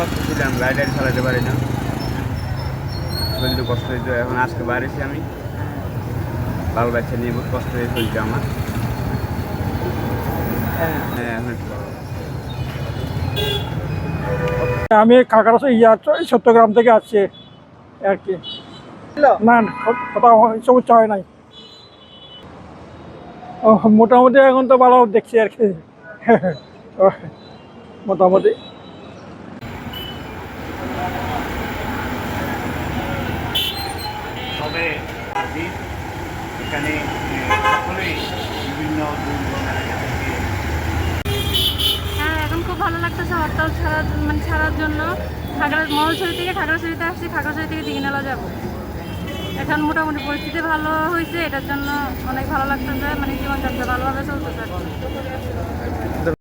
কষ্ট ছিলাম গাড়ি টাড়ি চালাতে পারি না। শরীরে কষ্ট হইতো এখন আজকে বাড়িছি আমি। বাল বাচ্চা নিয়ে বহুত কষ্ট হয়ে চলছে আমার। হ্যাঁ। আমি কাকার ইয়া চ- চট্টগ্রাম থেকে আসছি আর কি। না কোথাও হয়- সমস্যা হয় নাই। ও মোটামুটি এখন তো ভালো দেখছি আর কি। ও, মোটামুটি। তবে এখানে হ্যাঁ এখন খুব ভালো লাগতেছে হরতাল ছাড়ার মানে ছাড়ার জন্য খাগড়া মহলছড়ি থেকে খাগড়াছড়িতে আসছি খাগড়াছড়ি থেকে দিঘিনালা যাব এখন মোটামুটি পরিস্থিতি ভালো হয়েছে, এটার জন্য অনেক ভালো লাগতেছে মানে জীবনযাত্রা ভালোভাবে চলতেছে।